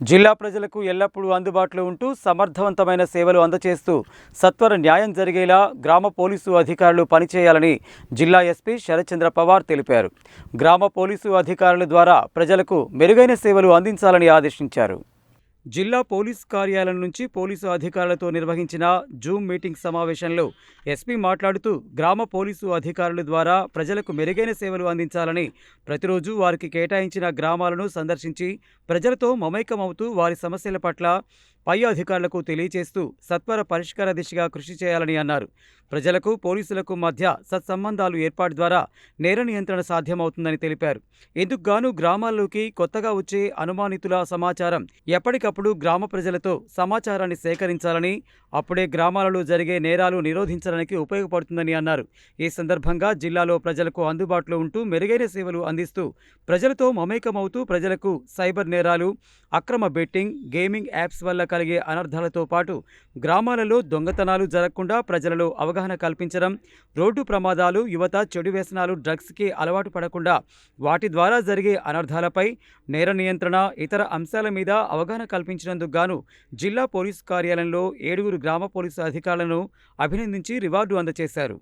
జిల్లా ప్రజలకు ఎల్లప్పుడూ అందుబాటులో ఉంటూ సమర్థవంతమైన సేవలు అందచేస్తూ సత్వర న్యాయం జరిగేలా గ్రామ పోలీసు అధికారులు పనిచేయాలని జిల్లా ఎస్పీ శరత్చంద్ర పవార్ తెలిపారు. గ్రామ పోలీసు అధికారుల ద్వారా ప్రజలకు మెరుగైన సేవలు అందించాలని ఆదేశించారు. జిల్లా పోలీస్ కార్యాలయం నుంచి పోలీసు అధికారులతో నిర్వహించిన జూమ్ మీటింగ్ సమావేశంలో ఎస్పీ మాట్లాడుతూ గ్రామ పోలీసు అధికారుల ద్వారా ప్రజలకు మెరుగైన సేవలు అందించాలని ప్రతిరోజు వారికి కేటాయించిన గ్రామాలను సందర్శించి ప్రజలతో మమైకమవుతూ వారి సమస్యల పట్ల పై అధికారులకు తెలియజేస్తూ సత్వర పరిష్కార దిశగా కృషి చేయాలని అన్నారు. ప్రజలకు పోలీసులకు మధ్య సత్సంబంధాలు ఏర్పాటు ద్వారా నేర నియంత్రణ సాధ్యమవుతుందని తెలిపారు. ఇందుకుగాను గ్రామాల్లోకి కొత్తగా వచ్చే అనుమానితుల సమాచారం ఎప్పటికప్పుడు గ్రామ ప్రజలతో సమాచారాన్ని సేకరించాలని అప్పుడే గ్రామాలలో జరిగే నేరాలు నిరోధించడానికి ఉపయోగపడుతుందని అన్నారు. ఈ సందర్భంగా జిల్లాలో ప్రజలకు అందుబాటులో ఉంటూ మెరుగైన సేవలు అందిస్తూ ప్రజలతో మమేకమవుతూ ప్రజలకు సైబర్ నేరాలు అక్రమ బెట్టింగ్ గేమింగ్ యాప్స్ వల్ల కలిగే అనర్థాలతో పాటు గ్రామాలలో దొంగతనాలు జరగకుండా ప్రజలలో అవగాహన కల్పించడం రోడ్డు ప్రమాదాలు యువత చెడు వ్యసనాలు డ్రగ్స్కి అలవాటు పడకుండా వాటి ద్వారా జరిగే అనర్థాలపై నేర నియంత్రణ ఇతర అంశాల మీద అవగాహన కల్పించినందుకు గాను జిల్లా పోలీసు కార్యాలయంలో ఏడుగురు గ్రామ పోలీసు అధికారులను అభినందించి రివార్డు అందజేశారు.